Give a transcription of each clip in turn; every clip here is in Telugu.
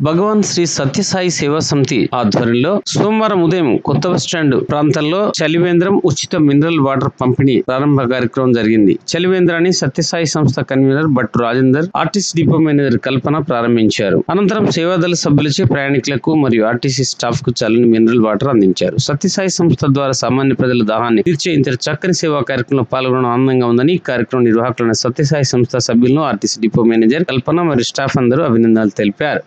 భగవాన్ శ్రీ సత్యసాయి సేవా సమితి ఆధ్వర్యంలో సోమవారం ఉదయం కొత్త బస్ స్టాండ్ ప్రాంతంలో చలివేంద్రం ఉచిత మినరల్ వాటర్ పంపిణీ ప్రారంభ కార్యక్రమం జరిగింది. చలివేంద్రాన్ని సత్యసాయి సంస్థ convener Bhattu Rajender RTC depot manager Kalpana ప్రారంభించారు. అనంతరం సేవాదళ సభ్యులచే ప్రయాణికులకు మరియు ఆర్టీసీ స్టాఫ్కు చల్లని మినరల్ వాటర్ అందించారు. సత్యసాయి సంస్థ ద్వారా సామాన్య ప్రజల దాహాన్ని తీర్చే ఇంత చక్కని సేవా కార్యక్రమంలో పాల్గొనడం ఆనందంగా ఉందని ఈ కార్యక్రమం నిర్వాహకులైన సత్యసాయి సంస్థ సభ్యులను ఆర్టీసీ డిపో మేనేజర్ కల్పన మరియు స్టాఫ్ అందరూ అభినందనలు తెలిపారు.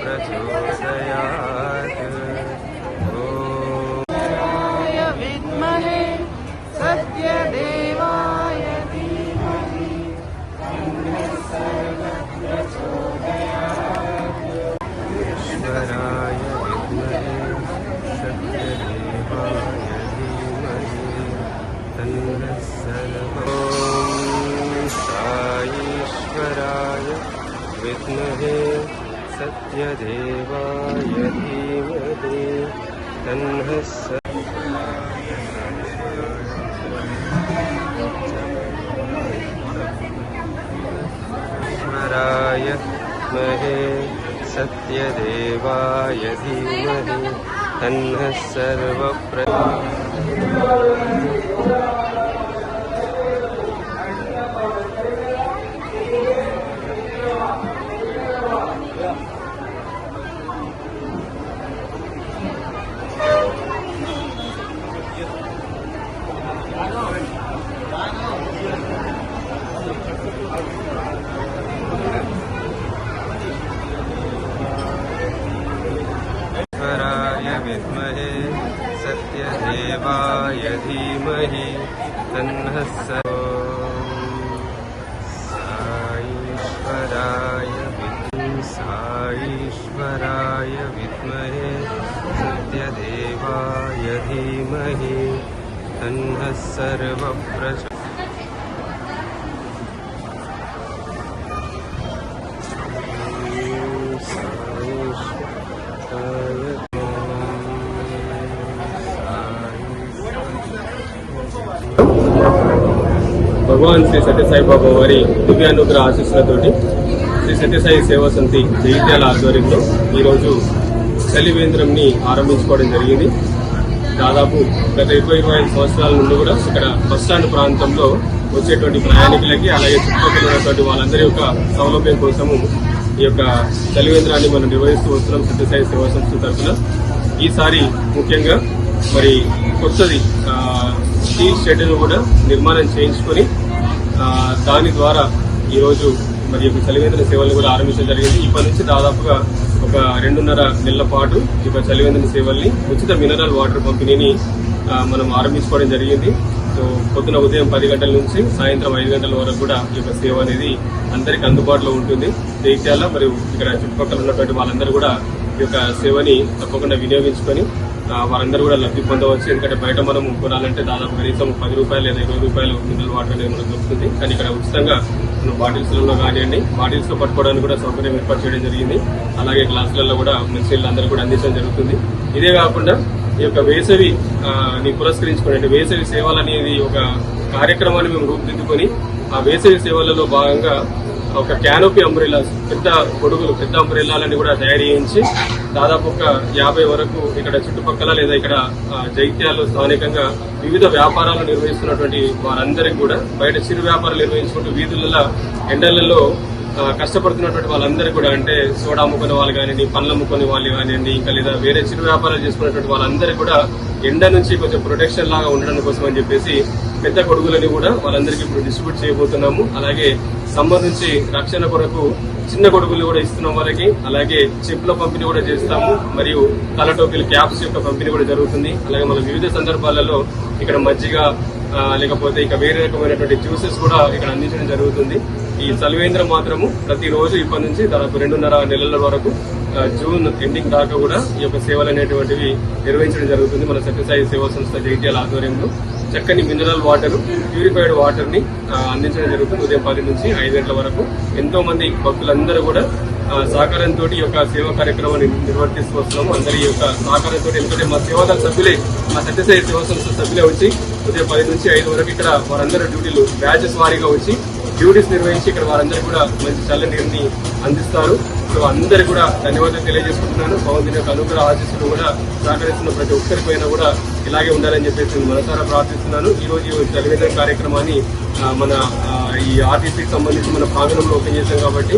सर्वप्रचोदयात् ॐ विद्महे सत्यदेवाय धीमहि। ईश्वराय विद्महे सत्यदेवाय धीमहि। तन्नः सर्वो साईश्वराय विद्महे सत्यदेवाय धीमहि। तन्नः स ईश्वराय महे सत्यदेवाय धीमहि। तन्नः सर्वप्र साईश्वराय विद्महे सत्यदेवाय धीमहि तन्नः सर्वप्रच భగవాన్ శ్రీ సత్యసాయి బాబా వారి దివ్యానుగ్రహ ఆశీస్సులతోటి శ్రీ సత్యసాయి సేవా సమితి జగిత్యాల ఆధ్వర్యంలో ఈరోజు చలివేంద్రంని ఆరంభించుకోవడం జరిగింది. దాదాపు గత ఇరవై ఇరవై ఐదు సంవత్సరాల నుండి కూడా ఇక్కడ బస్ స్టాండ్ ప్రాంతంలో వచ్చేటువంటి ప్రయాణికులకి అలాగే చుట్టుపక్కల ఉన్నటువంటి వాళ్ళందరి యొక్క సౌలభ్యం కోసము ఈ యొక్క చలివేంద్రాన్ని మనం నిర్వహిస్తూ వస్తున్నాం సత్యసాయి సేవా సంస్థ తరఫున. ఈసారి ముఖ్యంగా మరి కొత్తది స్టీల్ షెడ్ను కూడా నిర్మాణం చేయించుకొని దాని ద్వారా ఈరోజు మరి యొక్క చలివేంద్ర సేవలను కూడా ఆరంభించడం జరిగింది. ఇప్పటి నుంచి దాదాపుగా ఒక రెండున్నర నెలల పాటు ఈ యొక్క చలివేంద్ర సేవల్ని ఉచిత మినరల్ వాటర్ పంపిణీని మనం ఆరంభించుకోవడం జరిగింది. సో పొద్దున ఉదయం పది గంటల నుంచి సాయంత్రం ఐదు గంటల వరకు కూడా ఈ యొక్క సేవ అనేది అందరికి అందుబాటులో ఉంటుంది. జైత్యాల మరియు ఇక్కడ చుట్టుపక్కల ఉన్నటువంటి వాళ్ళందరూ కూడా ఈ యొక్క సేవని తప్పకుండా వినియోగించుకొని వారందరూ కూడా లబ్ధి పొందవచ్చు ఎందుకంటే బయట మనం కొనాలంటే దాదాపు కనీసం పది రూపాయలు లేదా ఇరవై రూపాయలు మినరల్ వాటర్ అనేది మనకు దొరుకుతుంది. కానీ ఇక్కడ ఉచితంగా మనం బాటిల్స్లలో కానివ్వండి బాటిల్స్లో పట్టుకోవడానికి కూడా సౌకర్యం ఏర్పాటు చేయడం జరిగింది. అలాగే గ్లాసులలో కూడా మంచినీళ్ళు అందరూ కూడా అందించడం జరుగుతుంది. ఇదే కాకుండా ఈ యొక్క వేసవి ని పురస్కరించుకుని వేసవి సేవలు అనేది ఒక కార్యక్రమాన్ని మేము రూపుదిద్దుకొని ఆ వేసవి సేవలలో భాగంగా ఒక క్యానోపీ అంబ్రిల్లాస్ పెద్ద గొడుగులు పెద్ద అంబ్రెలాలని కూడా తయారు చేయించి దాదాపు ఒక యాభై వరకు ఇక్కడ చుట్టుపక్కల లేదా ఇక్కడ జైత్యాలు స్థానికంగా వివిధ వ్యాపారాలు నిర్వహిస్తున్నటువంటి వారందరికీ కూడా బయట చిరు వ్యాపారాలు నిర్వహించుకుంటూ వీధులలో ఎండలలో కష్టపడుతున్నటువంటి వాళ్ళందరికీ కూడా అంటే సోడా అమ్ముకునే వాళ్ళు కానివ్వండి పండ్లు అమ్ముకునే వాళ్ళు కానివ్వండి ఇంకా లేదా వేరే చిరు వ్యాపారాలు చేసుకున్నటువంటి వాళ్ళందరికీ కూడా ఎండ నుంచి కొంచెం ప్రొటెక్షన్ లాగా ఉండడం కోసం అని చెప్పేసి పెద్ద కొడుకులని కూడా వాళ్ళందరికీ ఇప్పుడు డిస్ట్రిబ్యూట్ చేయబోతున్నాము. అలాగే సమ్మర్ నుంచి రక్షణ కొరకు చిన్న కొడుకులు కూడా ఇస్తున్నాం వాళ్ళకి. అలాగే చెప్పుల పంపిణీ కూడా చేస్తాము. మరియు తల క్యాప్స్ యొక్క పంపిణీ కూడా జరుగుతుంది. అలాగే మన వివిధ సందర్భాలలో ఇక్కడ మజ్జిగ లేకపోతే ఇక వేరే రకమైనటువంటి జ్యూసెస్ కూడా ఇక్కడ అందించడం జరుగుతుంది. ఈ చలివేంద్రం మాత్రము ప్రతిరోజు ఇప్పటి నుంచి దాదాపు రెండున్నర నెలల వరకు జూన్ ఎండింగ్ దాకా కూడా ఈ యొక్క సేవలు అనేటువంటివి నిర్వహించడం జరుగుతుంది. మన సత్యసాయి సేవా సంస్థ జగిత్యాల ఆధ్వర్యంలో. చక్కని మినరల్ వాటర్ ప్యూరిఫైడ్ వాటర్ని అందించడం జరుగుతుంది ఉదయం పది నుంచి ఐదు గంటల వరకు. ఎంతో మంది భక్తులందరూ కూడా సహకారంతో ఈ యొక్క సేవా కార్యక్రమాన్ని నిర్వర్తిస్తూ వస్తున్నాము. అందరి యొక్క సహకారంతో ఎందుకంటే మా సేవాదళ సభ్యులే మా సత్యసాయి సేవా సంస్థ సభ్యులే వచ్చి ఉదయం పది నుంచి ఐదు వరకు ఇక్కడ వారందరూ డ్యూటీలు బ్యాచెస్ వారీగా వచ్చి డ్యూటీస్ నిర్వహించి ఇక్కడ వారందరూ కూడా మంచి చల్లని నీరుని అందిస్తారు. సో అందరు కూడా ధన్యవాదాలు తెలియజేసుకుంటున్నాను. పవన్ దీని యొక్క అనుగ్రహ ఆశిస్తులు కూడా సహకరిస్తున్న ప్రతి ఒక్కరి పైన కూడా ఇలాగే ఉండాలని చెప్పేసి మనసారా ప్రార్థిస్తున్నాను. ఈ రోజు ఈ కార్యక్రమాన్ని మన ఈ ఆర్టీసీకి సంబంధించి మన భాగంలో ఓపెన్ చేశాం కాబట్టి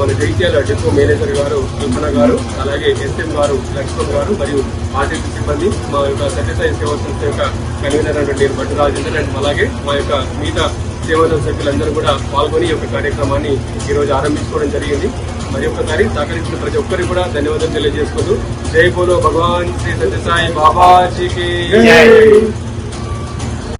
మన జైత్యాల డిపో మేనేజర్ గారు కల్పన గారు అలాగే ఎస్ఎం గారు లక్ష్మణ్ గారు మరియు ఆర్టీసీ సిబ్బంది మా యొక్క సత్యసాయి సేవా సంస్థ యొక్క కన్వీనర్ అయినటువంటి భట్టు రాజేందర్ అండ్ అలాగే మా యొక్క మిగతా సేవాదళ సభ్యులందరూ కూడా పాల్గొని ఈ యొక్క కార్యక్రమాన్ని ఈ రోజు ఆరంభించుకోవడం జరిగింది. మరి ఒక్కసారి సహకరించిన ప్రతి ఒక్కరికి కూడా ధన్యవాదాలు తెలియజేసుకుంటూ. జై బోలో భగవాన్ శ్రీ సత్యసాయి బాబాజీకి.